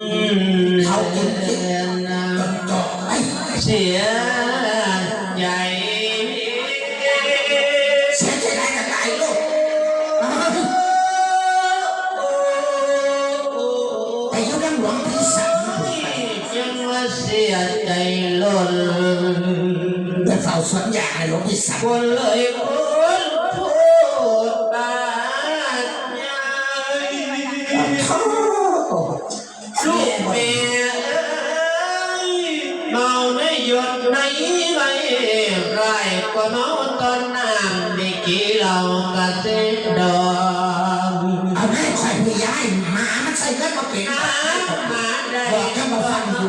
เขากินกินจนจบไอ้เสียใจเสียใจได้กับไก่ลู ก็เมาตอนน้ำได้กี่เรากระเซ็นดอกเอาแม่คอยพี่ย้ายหมามันใส่เลือดมาเป็นหามาได้บอกแค่มาฟังดู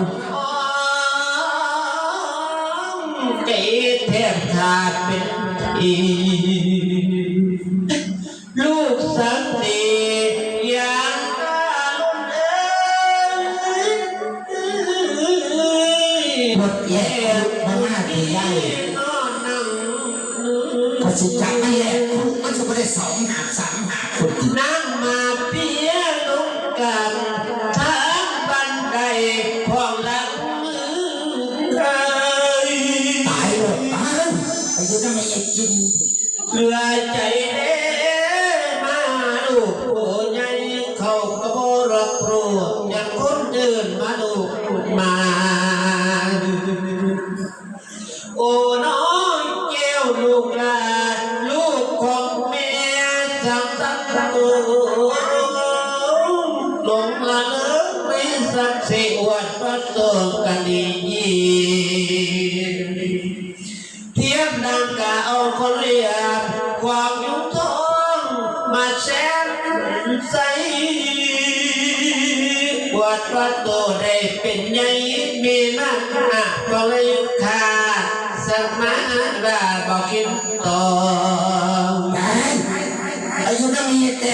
เกเทพขาดเป็นทีลูกสันติยังกาลุนเอ้ยหมดแย่มาหน้าพี่ย้ สิจับไม่แย่มันจะไม่ได้สองหาสามหาคนอีกนั่งมาเพียลุกกันทางบันไดของหลังมือใครตายเลยตายไปอยู่นั่นไม่ยังกินเหลือใจเด้มาลูกโอ้ยงเขาก็บรับรู้อย่างคนอื่นมาลูมา ตูกันดีเทียบนางกาเอาคนเรียบความยุทองมาแสนใสปวดประตูได้เป็นไงมีนักหนักก็เลยขาสมาราบอกกินต่อไปอยู่นั่นไม่ยังแต่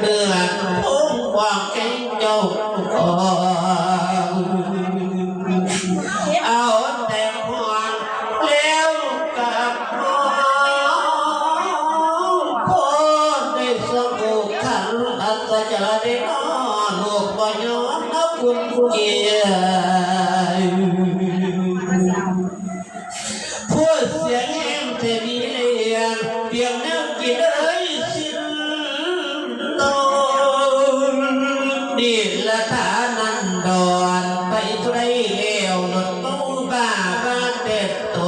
เลือดเนื้อพุ่งความแข็งเจ้าของเอาแต่หวนแล้วกับน้องพ่อได้สมุขันอัตจะได้นอนลูกบ่ยอมนับคุณเกียรติ นี่ละฐานันดอนไปทุไรเลวหนดมูบ้าบ้าเต็ดโต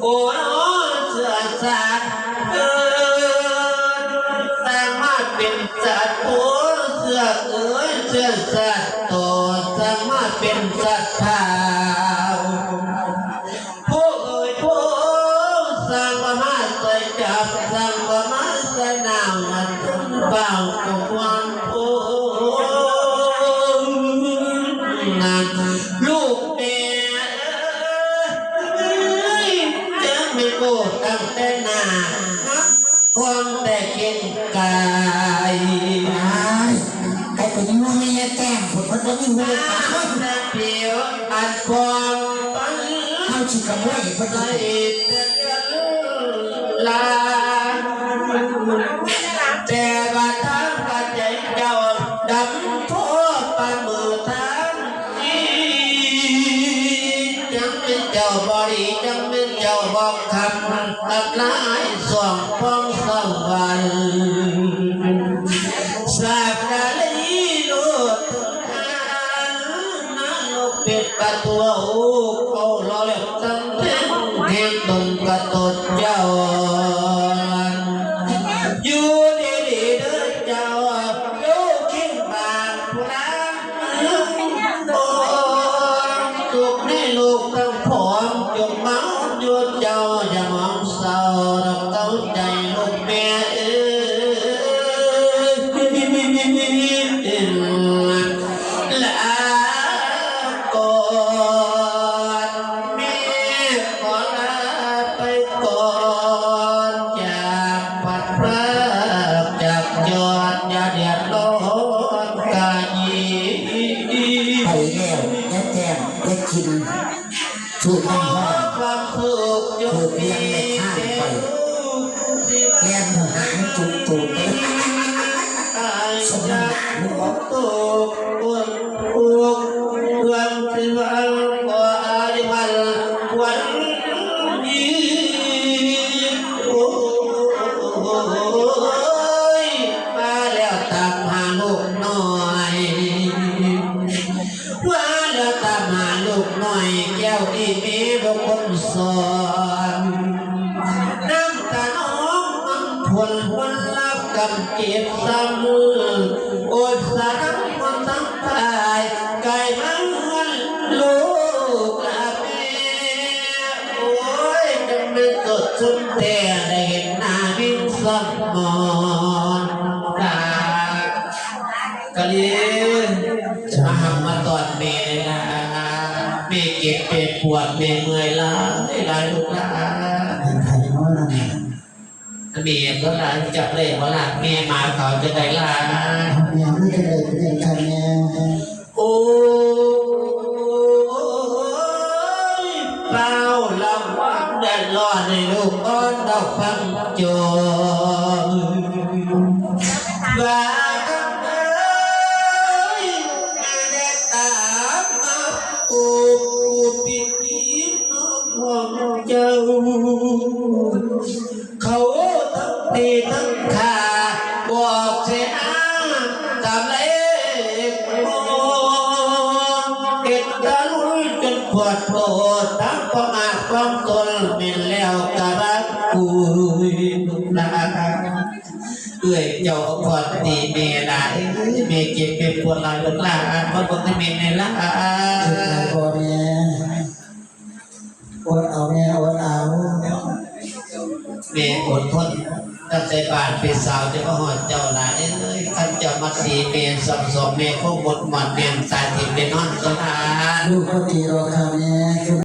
โอ้น้อเสือสัตว์เออแต่มาเป็นสัตว์ตัวเสือเอ้ยเสือสัตว์ ตายไอ้เป็นงูไม่ยังแก้มผลมันก็มีงูตายแต่เพียวอันความปัญเข้าชิกระมวยพอใจดีลาแต่ว่าทางปัจจัยเจ้าดำทั่วปานมือทางนี้จังเป็นเจ้าบริจังเป็นเจ้าบอกคำตัดลายสวงป้อ งสว ม่เอ้ยลากอดม่ขอไปก่อนจากปัดพรจากยอดอาเดือดร้อนกายี่แก้แก้วแก้วกินถูกไหม เรียนหางจุกตูดเลยสมนาหรือว่าตกปวด กับเก็บซ้ำมือโอดสาทั้งคนทั้งตายไก่มันวันลูกลาแม่โอ้ยจำเป็นตดจนแต่ได้เห็นหน้าวินสมอน เมียก็ลาจับเลยว่าละเมียมาเขาจะได้ลาแม่ไม่ไตีทั้งตีทั้งขาบอกเสียตามเลขโอเก็บตาลุยจนปวดโปดทั้งความอาจความตนเป็นแล้วกระรักกูนะเอื้อยเจ้าพอดตีเมได้เมเก็บเป็นปวดหลายลูกลาพระบอกให้เมในละจุดไหนบ่แม่อดเอาแม่อดเอาเมอดทน ตั้งใจบานเป็นสาวจะมาหอดเจ้าหลายเอ้ยขันเจ้ามาสีเมย์สองสองเมย์คงหมดหมดเมย์ตายถิ่นเป็นนอนสถาน ดูกก็ตีรอคำนี้